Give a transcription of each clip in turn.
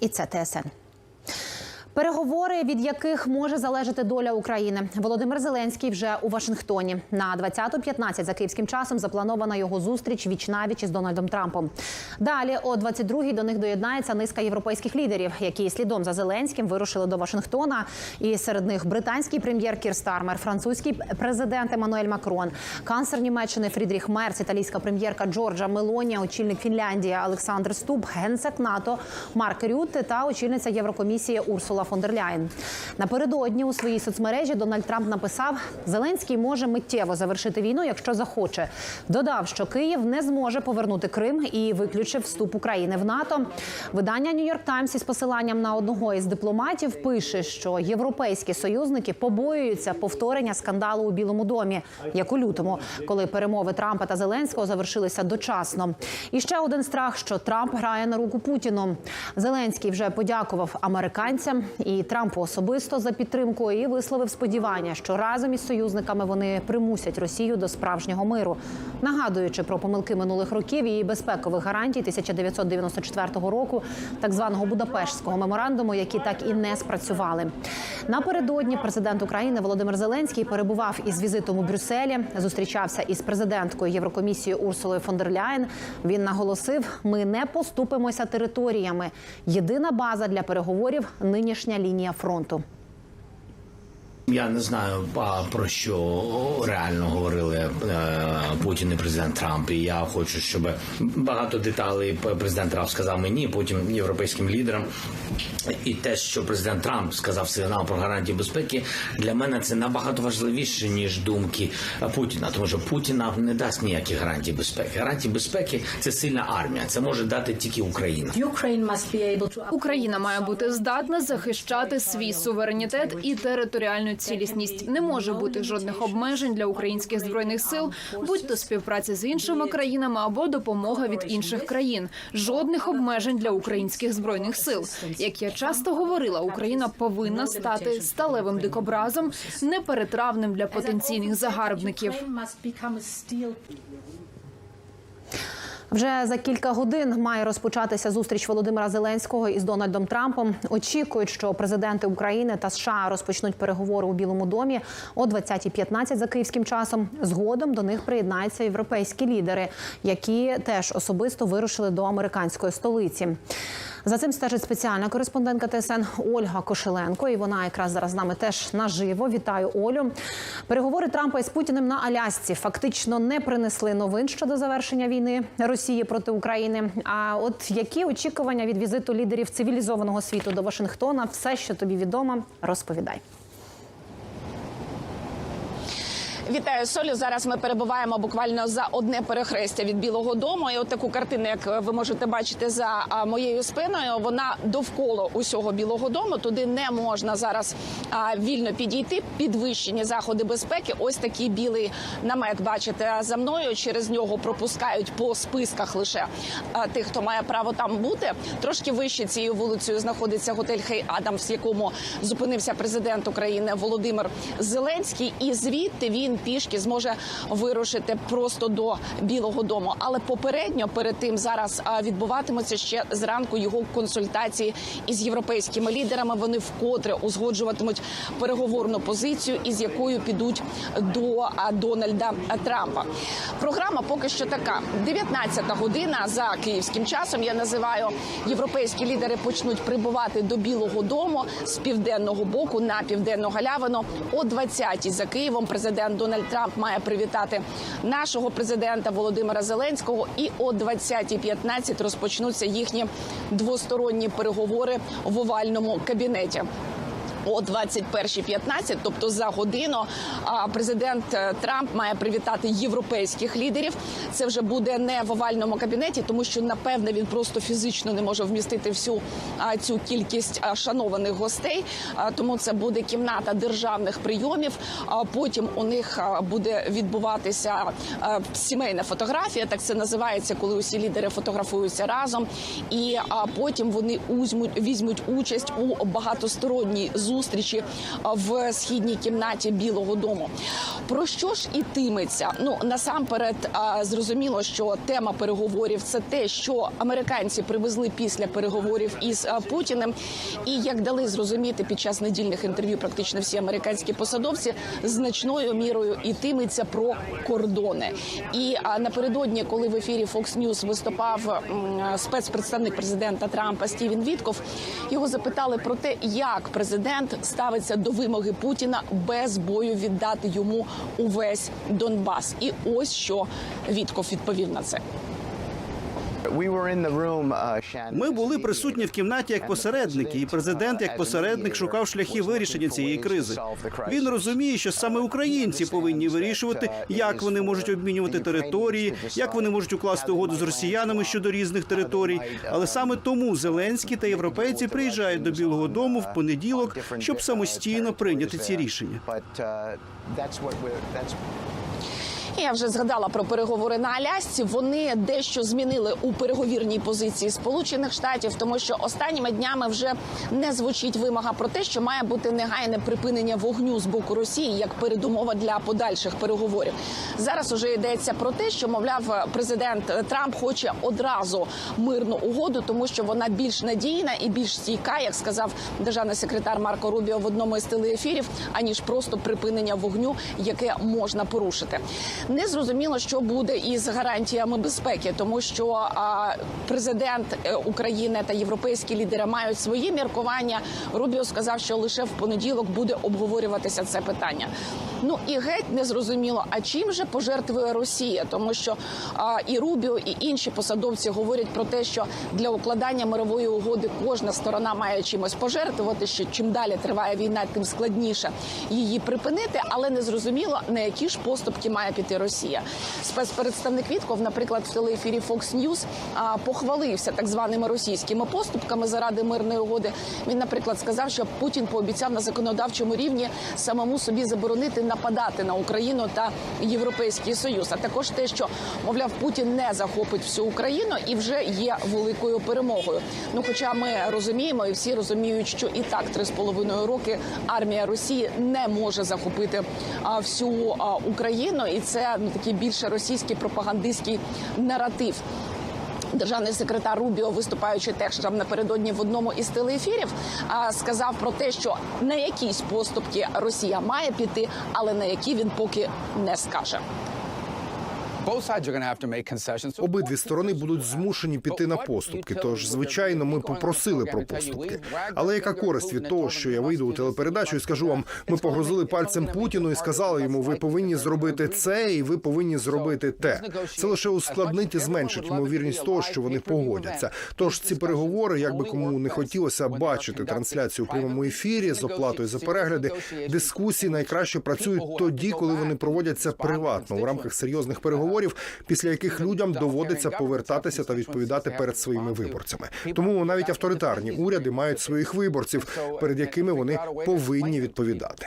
І це ТСН. Переговори, від яких може залежати доля України, Володимир Зеленський вже у Вашингтоні. На 20.15 за київським часом запланована його зустріч віч навіч із Дональдом Трампом. Далі о 22.00 до них доєднається низка європейських лідерів, які слідом за Зеленським вирушили до Вашингтона. І серед них британський прем'єр Кір Стармер, французький президент Еммануель Макрон, канцлер Німеччини Фрідріх Мерц, італійська прем'єрка Джорджа Мелонія, очільник Фінляндії Олександр Стуб, генсек НАТО Марк Рютте та очільниця Єврокомісії Урсула фон дер Ляєн. Напередодні у своїй соцмережі Дональд Трамп написав: Зеленський може миттєво завершити війну, якщо захоче. Додав, що Київ не зможе повернути Крим і виключив вступ України в НАТО. Видання Нью-Йорк Таймс із посиланням на одного із дипломатів пише, що європейські союзники побоюються повторення скандалу у Білому домі, як у лютому, коли перемови Трампа та Зеленського завершилися дочасно. І ще один страх, що Трамп грає на руку Путіну. Зеленський вже подякував американцям і Трампу особисто за підтримку і висловив сподівання, що разом із союзниками вони примусять Росію до справжнього миру, нагадуючи про помилки минулих років і безпекових гарантій 1994 року, так званого Будапештського меморандуму, які так і не спрацювали. Напередодні президент України Володимир Зеленський перебував із візитом у Брюсселі, зустрічався із президенткою Єврокомісії Урсулою фон дер Ляєн. Він наголосив: ми не поступимося територіями. Єдина база для переговорів нинішня лінія фронту. Я не знаю про що реально говорили е, Путін і президент Трамп. І я хочу, щоб багато деталей президент Трамп сказав мені, потім європейським лідерам. І те, що президент Трамп сказав сигнал про гарантії безпеки, для мене це набагато важливіше ніж думки Путіна, тому що Путіна не дасть ніяких гарантій безпеки. Гарантії безпеки це сильна армія. Це може дати тільки Україна. Україна має бути здатна захищати свій суверенітет і територіальну цілісність. Не може бути жодних обмежень для українських збройних сил, будь то співпраця з іншими країнами або допомога від інших країн. Жодних обмежень для українських збройних сил. Як я часто говорила, Україна повинна стати сталевим дикобразом, неперетравним для потенційних загарбників. Вже за кілька годин має розпочатися зустріч Володимира Зеленського із Дональдом Трампом. Очікують, що президенти України та США розпочнуть переговори у Білому домі о 20.15 за київським часом. Згодом до них приєднаються європейські лідери, які теж особисто вирушили до американської столиці. За цим стежить спеціальна кореспондентка ТСН Ольга Кошеленко. І вона якраз зараз з нами теж наживо. Вітаю Олю. Переговори Трампа із Путіним на Алясці фактично не принесли новин щодо завершення війни Росії проти України. А от які очікування від візиту лідерів цивілізованого світу до Вашингтона, все, що тобі відомо, розповідай. Вітаю Солю. Зараз ми перебуваємо буквально за одне перехрестя від Білого Дому. І от таку картину, як ви можете бачити за моєю спиною, вона довкола усього Білого Дому. Туди не можна зараз вільно підійти. Підвищені заходи безпеки. Ось такий білий намет. Бачите за мною. Через нього пропускають по списках лише тих, хто має право там бути. Трошки вище цією вулицею знаходиться готель Хей Адамс, в якому зупинився президент України Володимир Зеленський. І звідти він пішки зможе вирушити просто до Білого Дому. Але попередньо перед тим зараз відбуватимуться ще зранку його консультації із європейськими лідерами. Вони вкотре узгоджуватимуть переговорну позицію, із якою підуть до Дональда Трампа. Програма поки що така: 19-та година за київським часом. Я називаю європейські лідери почнуть прибувати до Білого Дому з південного боку на південну галявину. О 20-й за Києвом президент Дональд Трамп має привітати нашого президента Володимира Зеленського. І о 20.15 розпочнуться їхні двосторонні переговори в овальному кабінеті. О 21.15, тобто за годину, президент е, Трамп має привітати європейських лідерів. Це вже буде не в овальному кабінеті, тому що напевне він просто фізично не може вмістити всю цю кількість шанованих гостей. Тому це буде кімната державних прийомів. Потім у них буде відбуватися сімейна фотографія. Так це називається, коли усі лідери фотографуються разом. І потім вони візьмуть участь у багатосторонній зустрічі зустрічі в східній кімнаті Білого Дому. Про що ж ітиметься? Ну насамперед зрозуміло, що тема переговорів це те, що американці привезли після переговорів із Путіним, і як дали зрозуміти під час недільних інтерв'ю, практично всі американські посадовці значною мірою ітиметься про кордони. І напередодні, коли в ефірі Fox News виступав спецпредставник президента Трампа Стівен Вітков, його запитали про те, як президент ставиться до вимоги Путіна без бою віддати йому увесь Донбас. І ось що Вітков відповів на це. Ми були присутні в кімнаті як посередники, і президент як посередник шукав шляхи вирішення цієї кризи. Він розуміє, що саме українці повинні вирішувати, як вони можуть обмінювати території, як вони можуть укласти угоду з росіянами щодо різних територій. Але саме тому Зеленський та європейці приїжджають до Білого Дому в понеділок, щоб самостійно прийняти ці рішення. Я вже згадала про переговори на Алясці. Вони дещо змінили у переговірній позиції Сполучених Штатів, тому що останніми днями вже не звучить вимога про те, що має бути негайне припинення вогню з боку Росії як передумова для подальших переговорів. Зараз уже йдеться про те, що мовляв, президент Трамп хоче одразу мирну угоду, тому що вона більш надійна і більш стійка, як сказав державний секретар Марко Рубіо в одному із телеефірів, аніж просто припинення вогню, яке можна порушити. Не зрозуміло, що буде із гарантіями безпеки, тому що президент е, України та європейські лідери мають свої міркування. Рубіо сказав, що лише в понеділок буде обговорюватися це питання. Ну і геть не зрозуміло, а чим же пожертвує Росія, тому що а, і Рубіо, і інші посадовці говорять про те, що для укладання мирової угоди кожна сторона має чимось пожертвувати. Що чим далі триває війна, тим складніше її припинити, але не зрозуміло на які ж поступки має піти Росія. Спецпредставник Вітков, наприклад, в телеефірі Fox News похвалився так званими російськими поступками заради мирної угоди. Він, наприклад, сказав, що Путін пообіцяв на законодавчому рівні самому собі заборонити нападати на Україну та Європейський Союз. А також те, що мовляв, Путін не захопить всю Україну і вже є великою перемогою. Ну, хоча ми розуміємо, і всі розуміють, що і так три з половиною роки армія Росії не може захопити а, всю а, Україну, і це ну, такий більше російський пропагандистський наратив. Державний секретар Рубіо, виступаючи теж там напередодні в одному із телеефірів, сказав про те, що на якісь поступки Росія має піти, але на які він поки не скаже. Обидві сторони будуть змушені піти на поступки. Тож, звичайно, ми попросили про поступки. Але яка користь від того, що я вийду у телепередачу і скажу вам, ми погрозили пальцем Путіну і сказали йому, ви повинні зробити це, і ви повинні зробити те. Це лише ускладнить і зменшить ймовірність того, що вони погодяться. Тож ці переговори, як би кому не хотілося бачити трансляцію у прямому ефірі з оплатою за перегляди, дискусії найкраще працюють тоді, коли вони проводяться приватно у рамках серйозних переговорів, після яких людям доводиться повертатися та відповідати перед своїми виборцями. Тому навіть авторитарні уряди мають своїх виборців, перед якими вони повинні відповідати.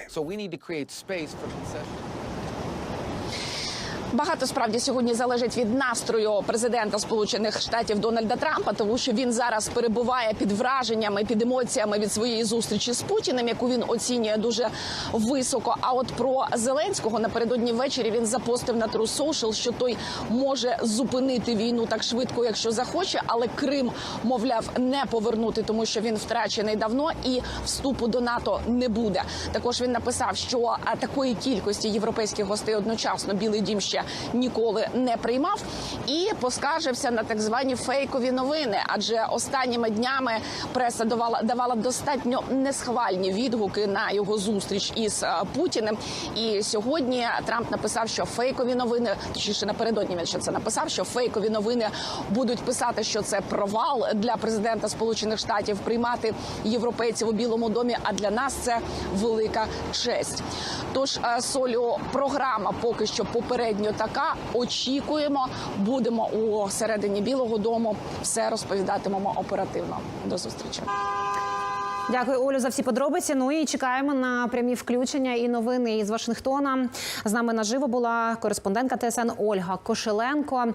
Багато справді сьогодні залежить від настрою президента Сполучених Штатів Дональда Трампа, тому що він зараз перебуває під враженнями, під емоціями від своєї зустрічі з Путіним, яку він оцінює дуже високо. А от про Зеленського напередодні ввечері він запостив на True Social, що той може зупинити війну так швидко, якщо захоче, але Крим, мовляв, не повернути, тому що він втрачений давно і вступу до НАТО не буде. Також він написав, що такої кількості європейських гостей одночасно Білий Дім ще ніколи не приймав, і поскаржився на так звані фейкові новини. Адже останніми днями преса давала давала достатньо несхвальні відгуки на його зустріч із е, Путіним. І сьогодні Трамп написав, що фейкові новини, точніше напередодні він ще це написав, що фейкові новини будуть писати, що це провал для президента Сполучених Штатів приймати європейців у Білому домі. А для нас це велика честь. Тож е, солю програма поки що попередньо така. Очікуємо, будемо у середині Білого Дому. Все розповідатимемо оперативно. До зустрічі. Дякую, Олю, за всі подробиці. Ну і чекаємо на прямі включення і новини із Вашингтона. З нами наживо була кореспондентка ТСН Ольга Кошеленко.